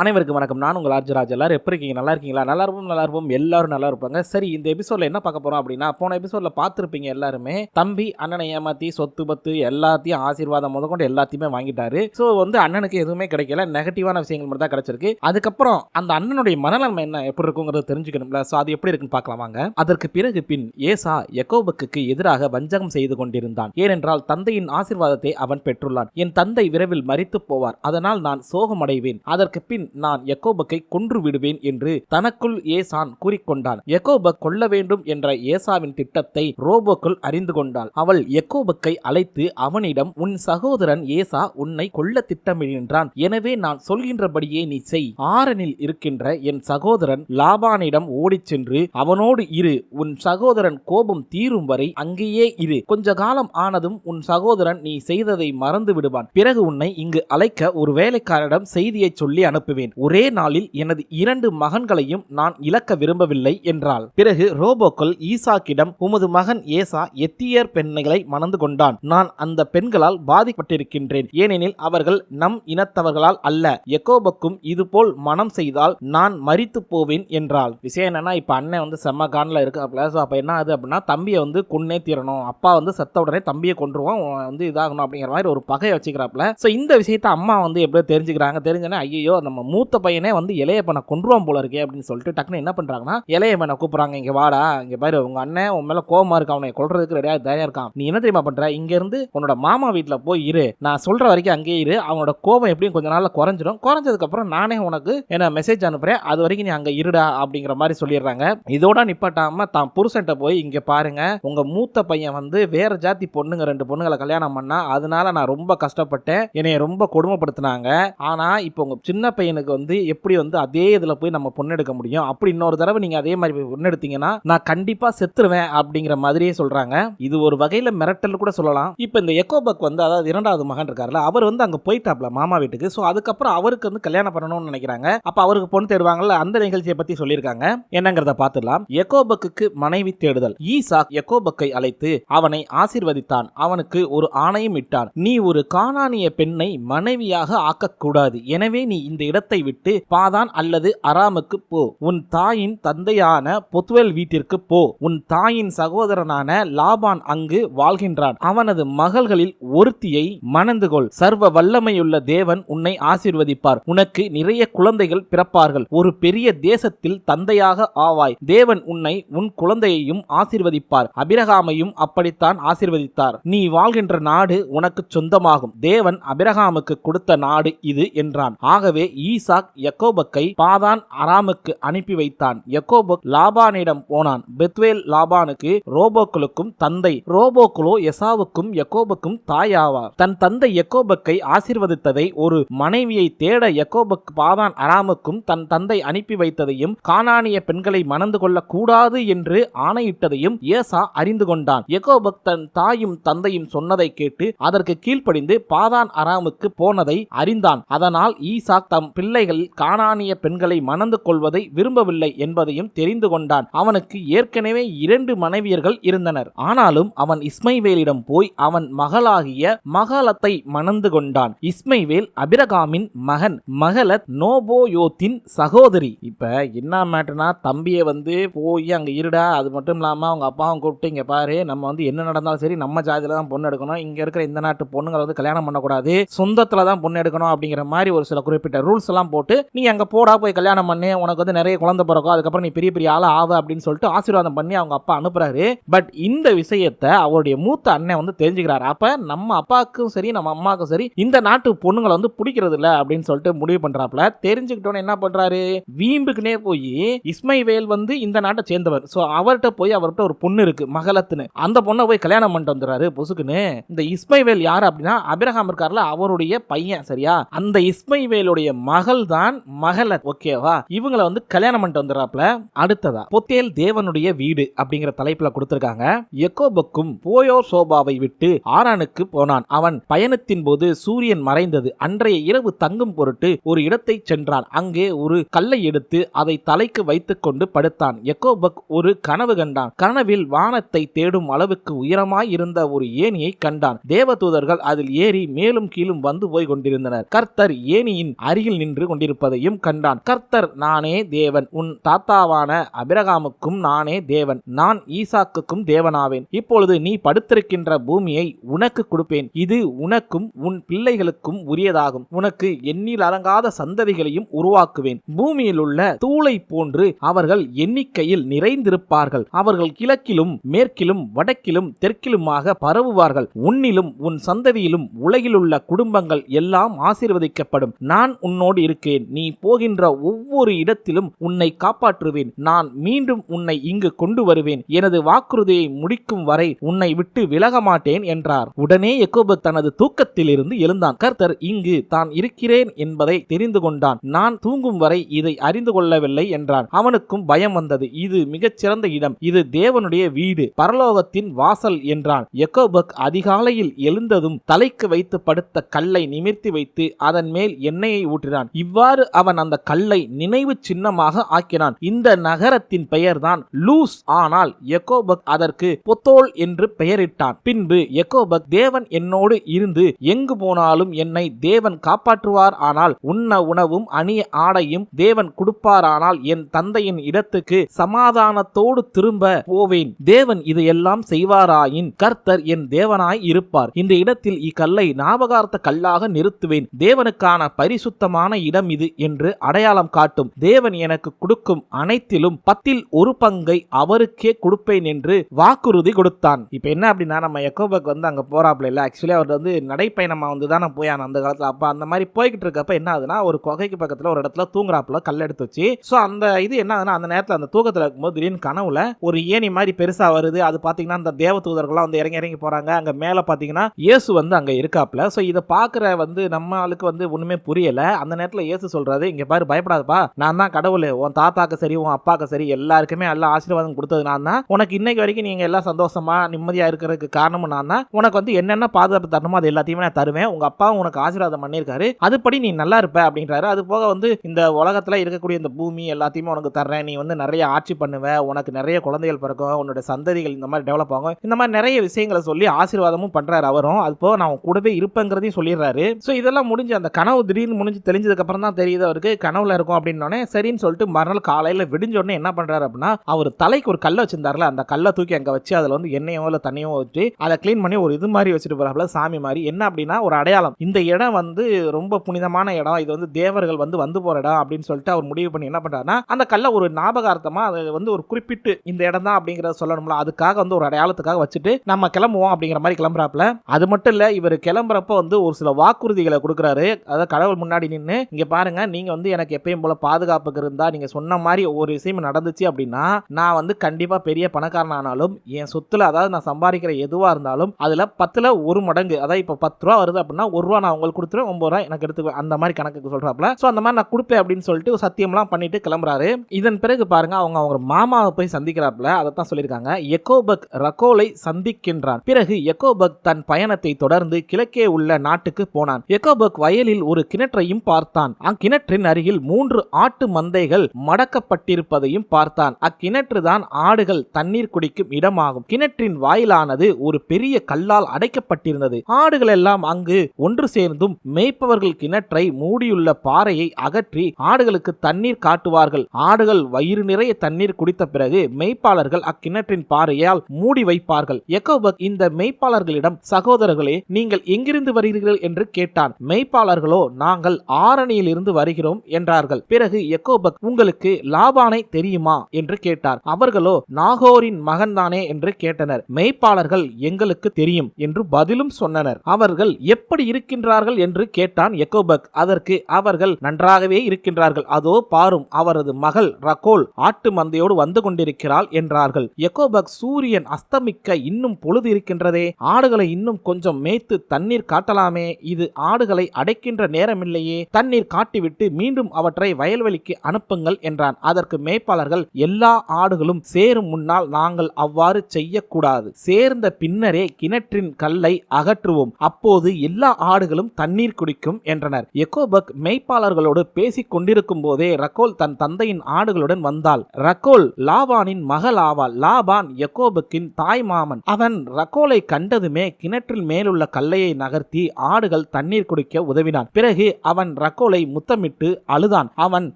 அனைவருக்கும் வணக்கம். நான் உங்கள் ஆர்ஜராஜ் எல்லாரும் எப்படி இருக்கீங்க? நல்லா இருக்கீங்களா? நல்லா இருப்போம் நல்லா இருப்போம். எல்லாரும் நல்லா இருப்பாங்க. சரி இந்த எபிசோட்ல என்ன பார்க்க போறோம் அப்படின்னா போன எபிசோட்ல பார்த்துருப்பீங்க எல்லாருமே. தம்பி அண்ணனை ஏமாத்தி சொத்து பத்து எல்லாத்தையும் ஆசீர்வாதம் முதற்கொண்டு எல்லாத்தையுமே வாங்கிட்டாரு. ஸோ வந்து அண்ணனுக்கு எதுவுமே கிடைக்கல. நெகட்டிவான விஷயங்கள் மட்டும் தான் கிடைச்சிருக்கு. அதுக்கப்புறம் அந்த அண்ணனுடைய மனநன்மை என்ன? எப்படி இருக்குங்கிறத தெரிஞ்சுக்கணும்ல. ஸோ அது எப்படி இருக்குன்னு பார்க்கலாம் வாங்க. அதற்கு பிறகு பின் ஏசா யக்கோபுக்கு எதிராக வஞ்சகம் செய்து கொண்டிருந்தான். ஏனென்றால் தந்தையின் ஆசீர்வாதத்தை அவன் பெற்றுள்ளான். என் தந்தை விரைவில் மறித்து போவார். அதனால் நான் சோகமடைவேன். அதற்கு பின் நான் எக்கோபக்கை கொன்று விடுவேன் என்று தனக்குள் ஏசான் கூறிக்கொண்டான். எக்கோபக் கொல்ல வேண்டும் என்ற ஏசாவின் திட்டத்தை ரோபோக்குள் அறிந்து கொண்டாள். அவள் எக்கோபக்கை அழைத்து அவனிடம் உன் சகோதரன் ஏசா உன்னை கொல்ல திட்டமிடுகின்றான். எனவே நான் சொல்கின்றபடியே நீ செய். ஆரனில் இருக்கின்ற என் சகோதரன் லாபானிடம் ஓடிச் சென்று அவனோடு இரு. உன் சகோதரன் கோபம் தீரும் வரை அங்கேயே இரு. கொஞ்ச காலம் ஆனதும் உன் சகோதரன் நீ செய்ததை மறந்து விடுவான் பிறகு உன்னை இங்கு அழைக்க ஒரு வேலைக்காரரிடம் செய்தியை சொல்லி அனுப்புவேன். ஒரே நாளில் எனது இரண்டு மகன்களையும் நான் இழக்க விரும்பவில்லை என்றாள். பிறகு ரோபோக்கள் ஈசாக்கிடம் உமது மகன் ஏசா எத்தியர் பெண்களை மணந்து கொண்டான். நான் அந்த பெண்களால் பாதிக்கப்பட்டிருக்கின்றேன். ஏனெனில் அவர்கள் நம் இனத்தவர்களால் அல்ல. எக்கோபக்கும் இதுபோல் மனம் செய்தால் நான் மறித்து போவேன் என்றாள். விஷயம் என்னன்னா இப்ப அண்ணன் வந்து செம்ம கான்ல இருக்காப்ல ஸோ அப்ப என்ன ஆகுது அப்படின்னா தம்பியை வந்து கொன்னே தீரணும். அப்பா வந்து செத்த உடனே தம்பியை கொன்றுவோம் வந்து இதாகணும் அப்படிங்கிற மாதிரி ஒரு பகையை வச்சுக்கிறாப்ல ஸோ இந்த விஷயத்த அம்மா வந்து எப்படியோ தெரிஞ்சுக்கிறாங்க. தெரிஞ்சோன்னே ஐயோ நம்ம மூத்த பையனே வந்து இளைய பண்ண கொன்றுவான் போல இருக்கே அப்படின்னு சொல்லிட்டு டக்குன்னு என்ன பண்ணுறாங்கன்னா இளைய கூப்பிட்றாங்க இங்கே வாடா இங்கே பாரு உங்கள் அண்ணன் உன் மேலே கோபமாக இருக்கு அவனை கொள்றதுக்கு ரெடியாக தைரியம் இருக்கான். நீ என்ன தெரியுமா பண்ணுற இங்கேருந்து உன்னோட மாமா வீட்டில் போய் இரு. நான் சொல்கிற வரைக்கும் அங்கேயே இரு. அவனோட கோபம் எப்படியும் கொஞ்ச நாளில் குறைஞ்சிடும் குறைஞ்சதுக்கப்புறம் நானே உனக்கு என்ன மெசேஜ் அனுப்புகிறேன் அது வரைக்கும் நீ அங்கே இருடா அப்படிங்கிற மாதிரி சொல்லிடுறாங்க. இதோட நிப்பாட்டாமல் தான் புருஷன்ட்ட போய் இங்கே பாருங்க உங்கள் மூத்த பையன் வந்து வேற ஜாதி பொண்ணுங்க ரெண்டு பொண்ணுங்களை கல்யாணம் பண்ணா அதனால நான் ரொம்ப கஷ்டப்பட்டேன். என்னைய ரொம்ப கொடுமைப்படுத்தினாங்க. ஆனால் இப்போ உங்கள் சின்ன பையன் பையனுக்கு வந்து எப்படி வந்து அதே இதுல போய் நம்ம பொண்ணு எடுக்க முடியும்? அப்படி இன்னொரு தடவை நீங்க அதே மாதிரி போய் பொண்ணு எடுத்தீங்கன்னா நான் கண்டிப்பா செத்துருவேன் அப்படிங்கிற மாதிரியே சொல்றாங்க. இது ஒரு வகையில மிரட்டல் கூட சொல்லலாம். இப்போ இந்த எக்கோபக் வந்து அதாவது இரண்டாவது மகன் இருக்கார்ல அவர் வந்து அங்க போயிட்டாப்ல மாமா வீட்டுக்கு. ஸோ அதுக்கப்புறம் அவருக்கு வந்து கல்யாணம் பண்ணணும்னு நினைக்கிறாங்க. அப்ப அவருக்கு பொண்ணு தேடுவாங்கல்ல அந்த நிகழ்ச்சியை பத்தி சொல்லியிருக்காங்க. என்னங்கிறத பார்த்துடலாம். எக்கோபக்கு மனைவி தேடுதல். ஈசாக் எக்கோபக்கை அழைத்து அவனை ஆசிர்வதித்தான். அவனுக்கு ஒரு ஆணையும் இட்டான். நீ ஒரு காணானிய பெண்ணை மனைவியாக ஆக்கக்கூடாது. எனவே நீ இந்த இடத்தை இடத்தை விட்டு பாதான் அல்லது அராமுக்கு போ. உன் தாயின் தந்தையான பொத்துவேல் வீட்டிற்கு போ. உன் தாயின் சகோதரனான லாபான் அங்கு வாழ்கின்றான். அவனது மகள்களில் ஒருத்தியை மணந்து கொள். சர்வ வல்லமையுள்ள தேவன் உன்னை ஆசிர்வதிப்பார். உனக்கு நிறைய குழந்தைகள் பிறப்பார்கள். ஒரு பெரிய தேசத்தில் தந்தையாக ஆவாய். தேவன் உன்னை உன் குழந்தையையும் ஆசிர்வதிப்பார். அபிரகாமையும் அப்படித்தான் ஆசிர்வதித்தார். நீ வாழ்கின்ற நாடு உனக்கு சொந்தமாகும். தேவன் அபிரகாமுக்கு கொடுத்த நாடு இது என்றான். ஆகவே ஈ ஈசாக் யக்கோபக்கை பாதான் அராமுக்கு அனுப்பி வைத்தான். யக்கோபக் லாபானிடம் போனான். பெத்வேல் லாபானுக்கு ரோபோக்களுக்கும் தந்தை ரோபோக்களோ எசாவுக்கும் யக்கோபக்கும் தாயாவார். தன் தந்தை யக்கோபக்கை ஆசீர்வதித்ததை ஒரு மனைவியை தேட யக்கோபக் பாதான் அராமுக்கும் தன் தந்தை அனுப்பி வைத்ததையும் கானானிய பெண்களை மணந்து கொள்ளக்கூடாது என்று ஆணையிட்டதையும் ஏசா அறிந்து கொண்டான். யக்கோபக் தன் தாயும் தந்தையும் சொன்னதை கேட்டு அதற்கு கீழ்ப்படிந்து பாதான் அராமுக்கு போனதை அறிந்தான். அதனால் ஈசாக் தம் பிள்ளைகள் காணானிய பெண்களை மணந்து கொள்வதை விரும்பவில்லை என்பதையும் தெரிந்து கொண்டான். அவனுக்கு ஏற்கனவே இரண்டு மனைவியர்கள் இருந்தனர். ஆனாலும் அவன் இஸ்மைவேலிடம் போய் அவன் மகளாகிய மகளத்தை மணந்து கொண்டான். இஸ்மைவேல் அபிரகாமின் மகன் மகளத் நோபோயோத்தின் சகோதரி. இப்ப என்ன மேட்டர்னா தம்பியை வந்து போய் அங்க இருடா அது மட்டும் இல்லாம அவங்க அப்பாவும் கூப்பிட்டு இங்க பாரு நம்ம வந்து என்ன நடந்தாலும் சரி நம்ம ஜாதியில தான் பொண்ணு எடுக்கணும். இங்க இருக்கிற இந்த நாட்டு பொண்ணுங்களை வந்து கல்யாணம் பண்ணக்கூடாது. சொந்தத்துல தான் பொண்ணு எடுக்கணும் அப்படிங்கிற மாதிரி ஒரு சில குறிப்பிட்ட ரூல்ஸ் எல்லாம் போட்டு நீ அங்கே போடா போய் கல்யாணம் பண்ணி உனக்கு வந்து நிறைய குழந்தை பிறக்கும் அதுக்கப்புறம் நீ பெரிய பெரிய ஆள் ஆவ அப்படின்னு சொல்லிட்டு ஆசீர்வாதம் பண்ணி அவங்க அப்பா அனுப்புறாரு. பட் இந்த விஷயத்த அவருடைய மூத்த அண்ணன் வந்து தெரிஞ்சுக்கிறாரு. அப்ப நம்ம அப்பாவுக்கும் சரி நம்ம அம்மாவுக்கும் சரி இந்த நாட்டு பொண்ணுங்களை வந்து பிடிக்கிறது இல்ல அப்படின்னு சொல்லிட்டு முடிவு பண்றாப்புல. தெரிஞ்சுக்கிட்டோன்னு என்ன பண்றாரு? வீம்புக்குனே போய் இஸ்மைவேல் வந்து இந்த நாட்டை சேர்ந்தவர். ஸோ அவர்கிட்ட போய் அவர்கிட்ட ஒரு பொண்ணு இருக்கு மகளத்துன்னு அந்த பொண்ணை போய் கல்யாணம் பண்ணிட்டு வந்துறாரு பொசுக்குன்னு. இந்த இஸ்மைவேல் யார் அப்படின்னா அபிரஹாம் இருக்கார்ல அவருடைய பையன் சரியா? அந்த இஸ்மைவேலுடைய மகள் தான் மகளை ஓகேவா இவங்களை வந்து கல்யாணம் பண்ணிட்டு வந்துடுறாப்ல அடுத்ததா பொத்தேல் தேவனுடைய வீடு அப்படிங்கிற தலைப்புல கொடுத்திருக்காங்க. எக்கோபக்கும் போயோ சோபாவை விட்டு ஆரானுக்கு போனான். அவன் பயணத்தின் போது சூரியன் மறைந்தது. அன்றைய இரவு தங்கும் பொருட்டு ஒரு இடத்தை சென்றான். அங்கே ஒரு கல்லை எடுத்து அதை தலைக்கு வைத்துக் கொண்டு படுத்தான். எக்கோபக் ஒரு கனவு கண்டான். கனவில் வானத்தை தேடும் அளவுக்கு உயரமாய் இருந்த ஒரு ஏணியை கண்டான். தேவதூதர்கள் அதில் ஏறி மேலும் கீழும் வந்து போய் கொண்டிருந்தனர். கர்த்தர் ஏணியின் அருகில் நின்று கொண்டிருப்பதையும் கண்டான். கர்த்தர் நானே தேவன். உன் தாத்தாவான அபிரகாமுக்கும் நானே தேவன். நான் ஈசாக்குக்கும் தேவனாவேன். இப்பொழுது நீ படுத்திருக்கின்ற பூமியை உனக்கு கொடுப்பேன். இது உனக்கும் உன் பிள்ளைகளுக்கும் உரியதாகும். உனக்கு எண்ணில் அடங்காத சந்ததிகளையும் உருவாக்குவேன். பூமியில் உள்ள தூளை போன்று அவர்கள் எண்ணிக்கையில் நிறைந்திருப்பார்கள். அவர்கள் கிழக்கிலும் மேற்கிலும் வடக்கிலும் தெற்கிலுமாக பரவுவார்கள். உன்னிலும் உன் சந்ததியிலும் உலகிலுள்ள குடும்பங்கள் எல்லாம் ஆசீர்வதிக்கப்படும். நான் உன்னோடு இருக்கேன். நீ போகின்ற ஒவ்வொரு இடத்திலும் உன்னை காப்பாற்றுவேன். நான் மீண்டும் உன்னை இங்கு கொண்டு வருவேன். எனது வாக்குறுதியை முடிக்கும் வரை உன்னை விட்டு விலக மாட்டேன் என்றார். உடனே எக்கோபு தனது தூக்கத்திலிருந்து எழுந்தான். கர்த்தர் இங்கு தான் இருக்கிறேன் என்பதை தெரிந்து கொண்டான். நான் தூங்கும் வரை இதை அறிந்து கொள்ளவில்லை என்றான். அவனுக்கும் பயம் வந்தது. இது மிகச்சிறந்த இடம். இது தேவனுடைய வீடு. பரலோகத்தின் வாசல் என்றான். எக்கோபக் அதிகாலையில் எழுந்ததும் தலைக்கு வைத்து படுத்த கல்லை நிமிர்த்தி வைத்து அதன் மேல் எண்ணெயை ஊற்றினான். இவ்வாறு அவன் அந்த கல்லை நினைவு சின்னமாக ஆக்கினான். இந்த நகரத்தின் பெயர்தான் லூஸ். ஆனால் எக்கோபக் அதற்கு பொத்தோல் என்று பெயரிட்டான். பின்பு எக்கோபக் தேவன் என்னோடு இருந்து எங்கு போனாலும் என்னை தேவன் காப்பாற்றுவார். ஆனால் உண்ண உணவும் அணிய ஆடையும் தேவன் கொடுப்பாரானால் என் தந்தையின் இடத்துக்கு சமாதானத்தோடு திரும்ப போவேன். தேவன் இதையெல்லாம் செய்வாராயின் கர்த்தர் என் தேவனாய் இருப்பார். இந்த இடத்தில் இக்கல்லை ஞாபகார்த்த கல்லாக நிறுத்துவேன். தேவனுக்கான பரிசுத்தமான இடம் இது என்று அடையாளம் காட்டும். தேவன் எனக்கு கொடுக்கும் அனைத்திலும் பத்தில் ஒரு பங்கை அவருக்கே கொடுப்பேன் என்று வாக்குறுதி கொடுத்தான். இப்போ என்ன அப்படின்னா நம்ம எக்கோபக் வந்து அங்கே போறாப்ல இல்லை. ஆக்சுவலி அவர் வந்து நடைப்பயணமா வந்து தானே போயான் அந்த காலத்தில். அப்போ அந்த மாதிரி போய்கிட்டு இருக்கப்ப என்ன ஆகுதுன்னா ஒரு குகைக்கு பக்கத்தில் ஒரு இடத்துல தூங்குறாப்புல கல் எடுத்து வச்சு. ஸோ அந்த இது என்ன ஆகுதுன்னா அந்த நேரத்தில் அந்த தூக்கத்தில் இருக்கும்போது திடீர்னு கனவுல ஒரு ஏணி மாதிரி பெருசா வருது. அது பார்த்தீங்கன்னா அந்த தேவ தூதர்கள்லாம் வந்து இறங்கி இறங்கி போறாங்க. அங்கே மேலே பார்த்தீங்கன்னா இயேசு வந்து அங்கே இருக்காப்ல ஸோ இதை பார்க்குற வந்து நம்ம ஆளுக்கு வந்து ஒன்றுமே புரியலை. அந்த நேரத்தில் இயேசு சொல்றாரு இங்கே பாரு பயப்படாதப்பா. நான் தான் கடவுள். உன் தாத்தாக்கு சரி உன் அப்பாக்கு சரி எல்லாருக்குமே எல்லா ஆசீர்வாதம் கொடுத்தது நான் தான். உனக்கு இன்னைக்கு வரைக்கும் நீங்கள் எல்லாம் சந்தோஷமா நிம்மதியாக இருக்கிறதுக்கு காரணமும் நான் தான். உனக்கு வந்து என்னென்ன பாதுகாப்பு தரணுமோ அது எல்லாத்தையுமே நான் தருவேன். உங்கள் அப்பாவும் உனக்கு ஆசீர்வாதம் பண்ணியிருக்காரு. அதுபடி நீ நல்லா இருப்ப அப்படின்றாரு. அது போக வந்து இந்த உலகத்தில் இருக்கக்கூடிய இந்த பூமி எல்லாத்தையுமே உனக்கு தர்றேன். நீ வந்து நிறைய ஆட்சி பண்ணுவ. உனக்கு நிறைய குழந்தைகள் பிறக்கும். உன்னோட சந்ததிகள் இந்த மாதிரி டெவலப் ஆகும். இந்த மாதிரி நிறைய விஷயங்களை சொல்லி ஆசீர்வாதமும் பண்ணுறாரு அவரும். அது போக நான் உன் கூடவே இருப்பேங்கிறதையும் சொல்லிடுறாரு. ஸோ இதெல்லாம் முடிஞ்சு அந்த கனவு திடீர்னு முடிஞ்சு தெரிஞ்சது அப்புறம் தான் தெரியுது அவருக்கு கனவுல இருக்கும் அப்படின்னோடனே சரின்னு சொல்லிட்டு மறுநாள் காலையில் விடிஞ்சோடனே என்ன பண்ணுறாரு அப்படின்னா அவர் தலைக்கு ஒரு கல்லை வச்சிருந்தாருல அந்த கல்லை தூக்கி அங்கே வச்சு அதில் வந்து எண்ணெயோ இல்லை தண்ணியோ வச்சு அதை க்ளீன் பண்ணி ஒரு இது மாதிரி வச்சுட்டு போகிறாப்புல சாமி மாதிரி. என்ன அப்படின்னா ஒரு அடையாளம். இந்த இடம் வந்து ரொம்ப புனிதமான இடம். இது வந்து தேவர்கள் வந்து வந்து போகிற இடம் அப்படின்னு சொல்லிட்டு அவர் முடிவு பண்ணி என்ன பண்ணுறாருன்னா அந்த கல்லை ஒரு ஞாபகார்த்தமாக அதை வந்து ஒரு குறிப்பிட்டு இந்த இடம் தான் அப்படிங்கிறத சொல்லணும்ல அதுக்காக வந்து ஒரு அடையாளத்துக்காக வச்சுட்டு நம்ம கிளம்புவோம் அப்படிங்கிற மாதிரி கிளம்புறாப்புல. அது மட்டும் இல்லை இவர் கிளம்புறப்ப வந்து ஒரு சில வாக்குறுதிகளை கொடுக்குறாரு. அதாவது கடவுள் முன்னாடி நின்று இங்க பாருங்க நீங்க வந்து எனக்கு எப்பயும் போல பாதுகாப்புக்கு இருந்தா நீங்க சொன்ன மாதிரி ஒவ்வொரு விஷயம் நடந்துச்சு அப்படின்னா நான் வந்து கண்டிப்பாக பெரிய பணக்காரன் ஆனாலும் என் சொத்துல அதாவது நான் சம்பாதிக்கிற எதுவாக இருந்தாலும் அதில் பத்தில் ஒரு மடங்கு அதாவது இப்போ பத்து ரூபா வருது அப்படின்னா ஒரு ரூபா நான் உங்களுக்கு கொடுத்துருவேன் ஒன்பது ரூபா எனக்கு எடுத்துக்குவேன். அந்த மாதிரி கணக்குக்கு சொல்றாப்ல ஸோ அந்த மாதிரி நான் கொடுப்பேன் அப்படின்னு சொல்லிட்டு ஒரு சத்தியம்லாம் பண்ணிட்டு கிளம்புறாரு. இதன் பிறகு பாருங்க அவங்க அவங்க மாமாவை போய் சந்திக்கிறாப்ல தான் சொல்லியிருக்காங்க. எக்கோபக் ரகோலை சந்திக்கின்றான். பிறகு எக்கோபக் தன் பயணத்தை தொடர்ந்து கிழக்கே உள்ள நாட்டுக்கு போனான். எக்கோபக் வயலில் ஒரு கிணற்றையும் பார்த்து பார்த்தான். அக்கிணற்றின் அருகில் மூன்று ஆட்டு மந்தைகள் மடக்கப்பட்டிருப்பதையும் பார்த்தான். அக்கிணற்று தான் ஆடுகள் தண்ணீர் குடிக்கும் இடமாகும். கிணற்றின் வாயிலானது ஒரு பெரிய கல்லால் அடைக்கப்பட்டிருந்தது. ஆடுகள் எல்லாம் அங்கு ஒன்று சேர்ந்தும் மேய்ப்பவர்கள் கிணற்றை மூடியுள்ள பாறையை அகற்றி ஆடுகளுக்கு தண்ணீர் காட்டுவார்கள். ஆடுகள் வயிறு நிறைய தண்ணீர் குடித்த பிறகு மெய்ப்பாளர்கள் அக்கிணற்றின் பாறையால் மூடி வைப்பார்கள். எக்கோபக் இந்த மெய்ப்பாளர்களிடம் சகோதரர்களே நீங்கள் எங்கிருந்து வருகிறீர்கள்? என்று கேட்டான். மெய்ப்பாளர்களோ நாங்கள் இருந்து வருகிறோம் என்றார்கள். பிறகு எக்கோபக் உங்களுக்கு லாபானை தெரியுமா? என்று கேட்டார். அவர்களோ நாகோரின் மகன்தானே? என்று கேட்டனர். மெய்ப்பாளர்கள் எங்களுக்கு தெரியும் என்று பதிலும் சொன்னனர். அவர்கள் எப்படி இருக்கின்றார்கள்? என்று கேட்டான் எக்கோபக் அதற்கு அவர்கள் நன்றாகவே இருக்கின்றார்கள். அதோ பாரும் அவரது மகள் ரகோல் ஆட்டு மந்தையோடு வந்து கொண்டிருக்கிறாள் என்றார்கள். எக்கோபக் சூரியன் அஸ்தமிக்க இன்னும் பொழுது இருக்கின்றதே. ஆடுகளை இன்னும் கொஞ்சம் மேய்த்து தண்ணீர் காட்டலாமே. இது ஆடுகளை அடைக்கின்ற நேரமில்லையே. தண்ணீர் காட்டிவிட்டு மீண்டும் அவற்றை வயல்வெளிக்கு அனுப்புங்கள் என்றான். அதற்கு மேய்ப்பாளர்கள் எல்லா ஆடுகளும் சேரும் முன்னால் நாங்கள் அவ்வாறு செய்யக்கூடாது. சேர்ந்த பின்னரே கிணற்றின் கல்லை அகற்றுவோம். அப்போது எல்லா ஆடுகளும் தண்ணீர் குடிக்கும் என்றனர். எக்கோபக் மெய்ப்பாளர்களோடு பேசிக் கொண்டிருக்கும் போதே ரகோல் தன் தந்தையின் ஆடுகளுடன் வந்தாள். ரகோல் லாபானின் மகள் ஆவாள் லாபான் எக்கோபுக்கின் தாய் மாமன். அவன் ரகோலை கண்டதுமே கிணற்றில் மேலுள்ள கல்லையை நகர்த்தி ஆடுகள் தண்ணீர் குடிக்க உதவினான். பிறகு அவன் ரகோல் முத்தமிட்டு அழுதான். அவன்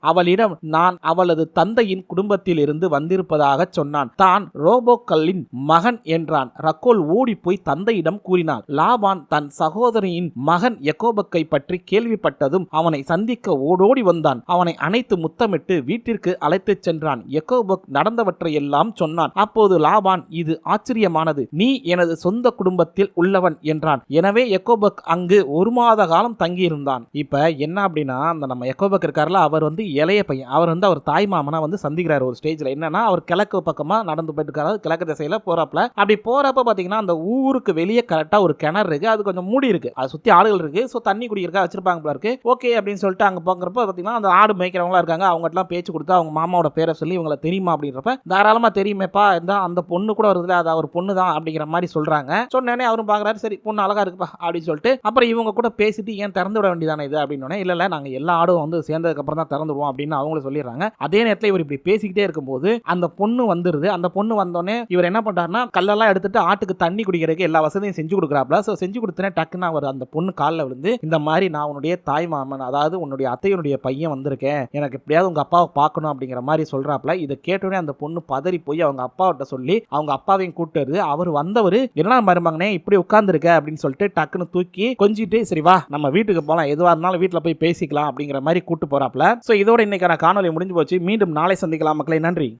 அவளிடம் நான் அவளது தந்தையின் குடும்பத்தில் இருந்து வந்திருப்பதாக சொன்னான். தான் ரோபோக்கல்லின் மகன் என்றான். ரக்கோல் ஓடிப்போய் தந்தையிடம் கூறினான் லாபான் தன் சகோதரியின் மகன் எக்கோபக்கை பற்றி கேள்விப்பட்டதும் அவனை சந்திக்க ஓடோடி வந்தான். அவனை அனைத்து முத்தமிட்டு வீட்டிற்கு அழைத்துச் சென்றான். எக்கோபக் நடந்தவற்றையெல்லாம் சொன்னான். அப்போது லாபான் இது ஆச்சரியமானது. நீ எனது சொந்த குடும்பத்தில் உள்ளவன் என்றான். எனவே எக்கோபக் அங்கு ஒரு மாத காலம் தங்கியிருந்தான். இப்ப என்ன அப்படின்னா அந்த நம்ம எக்கோபக் இருக்கார்ல அவர் வந்து இளைய பையன். அவர் வந்து அவர் தாய் மாமனா வந்து சந்திக்கிறார் ஒரு ஸ்டேஜில். என்னன்னா அவர் கிழக்கு பக்கமாக நடந்து போயிட்டு இருக்காரு. கிழக்கு திசையில் போகிறப்பல அப்படி போகிறப்ப பார்த்தீங்கன்னா அந்த ஊருக்கு வெளியே கரெக்டாக ஒரு கிணறு இருக்குது அது கொஞ்சம் மூடி இருக்குது அதை சுற்றி ஆடுகள் இருக்குது ஸோ தண்ணி குடிக்கிறக்கா வச்சிருப்பாங்க போல இருக்கு. ஓகே அப்படின்னு சொல்லிட்டு அங்கே போகிறப்ப பார்த்தீங்கன்னா அந்த ஆடு மேய்க்கிறவங்களா இருக்காங்க. அவங்ககிட்டலாம் பேச்சு கொடுத்து அவங்க மாமாவோட பேரை சொல்லி இவங்களை தெரியுமா? அப்படின்றப்ப தாராளமாக தெரியுமேப்பா. இந்த அந்த பொண்ணு கூட வருதுல. அது அவர் பொண்ணு தான் அப்படிங்கிற மாதிரி சொல்கிறாங்க சொன்னேனே அவரும் பார்க்குறாரு சரி பொண்ணு அழகாக இருக்குப்பா அப்படின்னு சொல்லிட்டு அப்புறம் இவங்க கூட பேசிட்டு ஏன் திறந்து விட வேண்டியதானே இது? அப்படின்னு இல்லை இல்ல நாங்க எல்லா ஆடும் வந்து சேர்ந்ததுக்கு அப்புறம் தான் திறந்துடுவோம் அப்படின்னு அவங்களும் சொல்லிடுறாங்க. அதே நேரத்தில் இவர் இப்படி பேசிக்கிட்டே இருக்கும்போது அந்த பொண்ணு வந்துருது. அந்த பொண்ணு வந்தோடனே இவர் என்ன பண்றாருன்னா கல்லெல்லாம் எடுத்துட்டு ஆட்டுக்கு தண்ணி குடிக்கிறதுக்கு எல்லா வசதியும் செஞ்சு கொடுக்குறாப்ல. ஸோ செஞ்சு கொடுத்தனே டக்குன்னு அவர் அந்த பொண்ணு காலில் விழுந்து இந்த மாதிரி நான் உன்னுடைய தாய் மாமன் அதாவது உன்னுடைய அத்தையனுடைய பையன் வந்திருக்கேன். எனக்கு எப்படியாவது உங்க அப்பாவை பார்க்கணும் அப்படிங்கிற மாதிரி சொல்றாப்ல. இதை கேட்டோடனே அந்த பொண்ணு பதறி போய் அவங்க அப்பாவிட்ட சொல்லி அவங்க அப்பாவையும் கூட்டு வருது அவர் வந்தவர் என்ன மருமகனே இப்படி உட்கார்ந்துருக்க? அப்படின்னு சொல்லிட்டு டக்குன்னு தூக்கி கொஞ்சிட்டு சரி வா நம்ம வீட்டுக்கு போகலாம் எதுவாக இருந்தாலும் வீட்டில் போய் பேசிக்கலாம் அப்படிங்கிற மாதிரி கூட்டு போறாப்ல ஸோ இதோட இன்னைக்கான காணொலி முடிஞ்சு போச்சு. மீண்டும் நாளை சந்திக்கலாம் மக்களை. நன்றி.